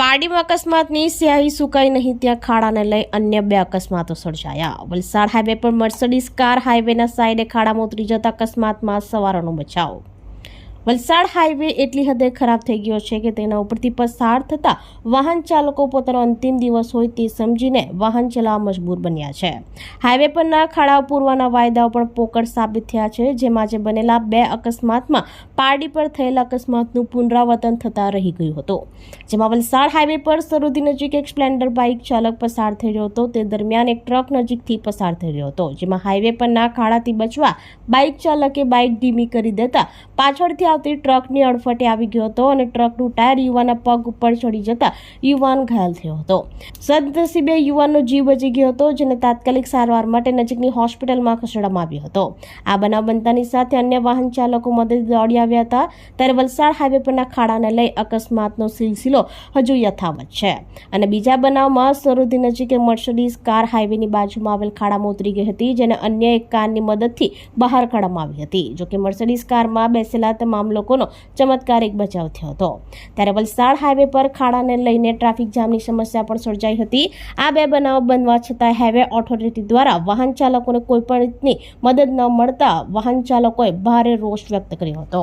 પારડીમાં અકસ્માતની સ્યાહી સુકાઈ નહીં, ત્યાં ખાડાને લઈ અન્ય બે અકસ્માતો સર્જાયા. વલસાડ હાઈવે પર મર્સડીઝ કાર હાઈવેના સાઈડે ખાડામાં ઉતરી જતા અકસ્માતમાં સવારોનો બચાવ વલસાડ હાઈવે એટલી હદે ખરાબ થઈ ગયો છે કે તેના ઉપરથી પસાર થતા વાહન ચાલકો પોતાનો અંતિમ દિવસ હોય તે સમજીને વાહન ચલાવવા મજબૂર બન્યા છે. હાઈવે પરના ખાડા પૂરવાના વાયદાઓ પણ પોકળ સાબિત થયા છે, જેમાં આજે બનેલા બે અકસ્માતમાં પારડી પર થયેલા અકસ્માતનું પુનરાવર્તન થતા રહી ગયું હતું. જેમાં વલસાડ હાઈવે પર સરોદી નજીક એક સ્પ્લેન્ડર બાઇક ચાલક પસાર થઈ રહ્યો હતો. તે દરમિયાન એક ટ્રક નજીકથી પસાર થઈ રહ્યો હતો, જેમાં હાઈવે પરના ખાડાથી બચવા બાઇક ચાલકે બાઇક ધીમી કરી દેતા પાછળથી આવતી ટ્રકની અડફટે આવી ગયો હતો અને ટ્રકનું ટાયર યુવાનના પગ ઉપર ચડી જતા યુવાન ઘાયલ થયો હતો. સદનસીબે યુવાનનો જીવ બચી ગયો હતો, જેને તાત્કાલિક સારવાર માટે નજીકની હોસ્પિટલમાં ખસેડવામાં આવ્યો હતો. આ બનાવ બનતાની સાથે અન્ય વાહન ચાલકો મદદ દોડી આવ્યા હતા. ત્યારે વલસાડ હાઈવે પરના ખાડાને લઈ અકસ્માતનો સિલસિલો હજુ યથાવત છે. અને બીજા બનાવમાં સરોદી નજીકે મર્સિડીઝ કાર હાઈવેની બાજુમાં આવેલ ખાડામાં ઉતરી ગઈ હતી, જેને અન્ય એક કારની મદદથી બહાર કાઢવામાં આવી હતી. જોકે મર્સિડીઝ કારમાં બેસેલા તમામ લોકોનો ચમત્કારિક બચાવ થયો હતો. ત્યારે વલસાડ હાઈવે પર ખાડાને લઈને ટ્રાફિક જામની સમસ્યા પણ સર્જાઈ હતી. આ બે બનાવ બનવા છતાં હાઈવે ઓથોરિટી દ્વારા વાહન ચાલકોને કોઈપણ રીતની મદદ ન મળતા વાહન ચાલકોએ ભારે રોષ વ્યક્ત કર્યો હતો.